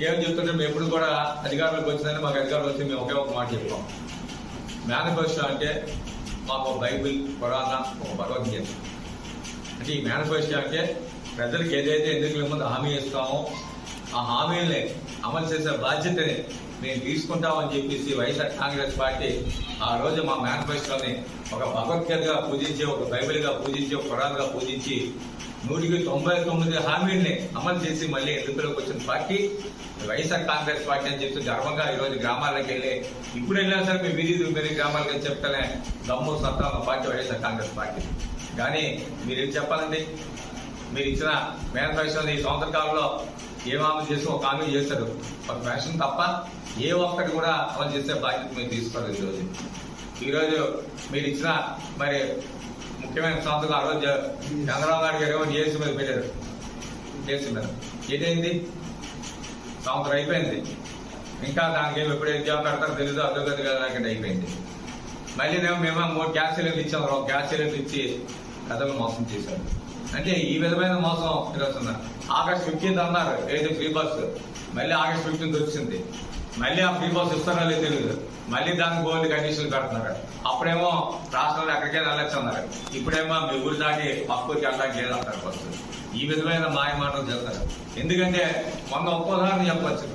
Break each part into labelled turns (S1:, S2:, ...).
S1: ఏం చెప్తుంటే మేము ఎప్పుడు కూడా అధికారంలోకి వచ్చిందని మాకు అధికారులు వచ్చి మేము ఒకే ఒక మాట చెప్పాం మేనిఫెస్టో అంటే మాకు బైబిల్ పురాణ ఒక భగవద్గీత. అంటే ఈ మేనిఫెస్టో అంటే ప్రజలకు ఏదైతే ఎందుకు ముందు హామీ ఇస్తామో ఆ హామీల్ని అమలు చేసే బాధ్యతని మేము తీసుకుంటామని చెప్పేసి వైఎస్ఆర్ కాంగ్రెస్ పార్టీ ఆ రోజు మా మేనిఫెస్టోని ఒక భగవద్గీతగా పూజించి ఒక బైబిల్గా పూజించి ఒక పురాణంగా పూజించి నూటికి తొంభై తొమ్మిది హామీల్ని అమలు చేసి మళ్ళీ ఎన్నికలకు వచ్చిన పార్టీ వైఎస్ఆర్ కాంగ్రెస్ పార్టీ అని చెప్పి గర్వంగా ఈరోజు గ్రామాలకు వెళ్ళి ఇప్పుడు వెళ్ళినా సరే మీ వీధి మీరు గ్రామాలకు అని చెప్తానే దమ్ము సత్తా పార్టీ వైఎస్ఆర్ కాంగ్రెస్ పార్టీ. కానీ మీరు ఏం చెప్పాలండి? మీరు ఇచ్చిన మేనిఫెస్టో ఈ సంవత్సర కాలంలో ఏ హామీ చేసి ఒక హామీ చేశారు? ఒక పెన్షన్ తప్ప ఏ ఒక్కటి కూడా అమలు చేసే బాధ్యత మీరు తీసుకోలేదు ఈరోజు. ఈరోజు మీరు ఇచ్చిన మరి ముఖ్యమైన సంవత్సరం ఆ రోజు చంద్రబాబు నాయుడు గారు ఏమో డిఎస్సీ మీద పెట్టారు. డిఎస్సీ మీద. ఏదైంది? సంవత్సరం అయిపోయింది. ఇంకా దానికి ఏమి ఎప్పుడు ఎగ్జామ్ పెడతారో తెలియదు అభ్యర్థి కదా అయిపోయింది. మళ్ళీ మేము మేము మూడు గ్యాస్ సిలిండర్ ఇచ్చాం. గ్యాస్ సిలిండర్ ఇచ్చి కథలు మోసం చేశారు. అంటే ఈ విధమైన మోసం ఈరోజు ఆగస్ట్ ఫిఫ్టీన్త్ అన్నారు ఏది ఫ్రీ బస్? మళ్ళీ ఆగస్ట్ ఫిఫ్టీన్త్ వచ్చింది. మళ్ళీ ఆ ఫ్రీ బస్ ఇస్తారో లేదు తెలియదు మళ్ళీ దానికి బోర్డు కండిషన్లు పెడుతున్నారు అప్పుడేమో రాష్ట్రంలో ఎక్కడికే వెళ్ళచ్చు అన్నారు. ఇప్పుడేమో మీ ఊరు దాటి పక్కకి వెళ్ళడానికి లేదంటారు బస్సు. ఈ విధమైన మాయ మాటలు చేస్తారు. ఎందుకంటే మొన్న ఒక్కోసారి చెప్పచ్చు.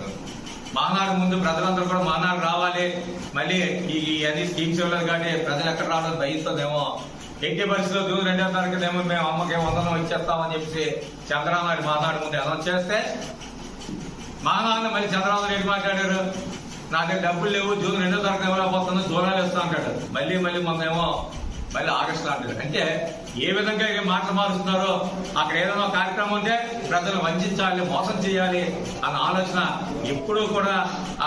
S1: మహానాడు ముందు ప్రజలందరూ కూడా మహానాడు రావాలి. మళ్ళీ ఈ అన్ని స్కీమ్స్ ఇవ్వలేదు కానీ ప్రజలు ఎక్కడ రావడం భయిస్తుందేమో ఎట్టి పరిస్థితుల్లో జూన్ రెండో తారీఖునేమో మేము అమ్మకి వందనం ఇచ్చేస్తామని చెప్పి చంద్రబాబు నాయుడు మాట్లాడుకుంటే ముందు అనౌన్స్ చేస్తే నాన్న మళ్ళీ చంద్రబాబు నాయుడు మాట్లాడారు? నా దగ్గర డబ్బులు లేవు జూన్ రెండో తారీఖు ఇవ్వలేకపోతుంది జూలైలో ఇస్తా అంటాడు. మళ్ళీ మళ్ళీ మొన్నేమో మళ్ళీ ఆగస్టులో అంటాడు. అంటే ఏ విధంగా మాటలు మారుస్తున్నారో అక్కడ ఏదైనా కార్యక్రమం ఉంటే ప్రజలు వంచాలి మోసం చేయాలి అన్న ఆలోచన ఎప్పుడూ కూడా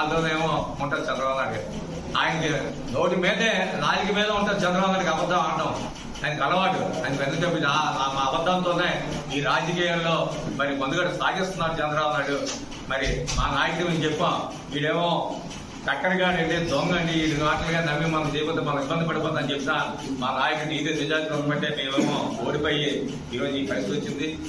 S1: అందులోనేమో ఉంటుంది చంద్రబాబు నాయుడు ఆయనకి నోటి మీదే నాలుగు మీద ఉంటుంది చంద్రబాబు నాయుడికి అబద్ధం ఆడడం. ఆయనకు అలవాటు. ఆయన పెద్ద చెప్పి మా అబద్ధంతోనే ఈ రాజకీయాల్లో మరి ముందుగా సాగిస్తున్నారు చంద్రబాబు నాయుడు. మరి మా నాయకుడు మేము చెప్పాం వీడేమో చక్కడిగా అంటే దొంగ అండి ఈ మాటలుగా నమ్మి మనం చేయకపోతే మనం ఇబ్బంది పడిపోతుందని చెప్తా మా నాయకుడు ఇదే నిజాతి బట్టే మేమేమో ఓడిపోయి ఈరోజు ఈ పరిస్థితి వచ్చింది.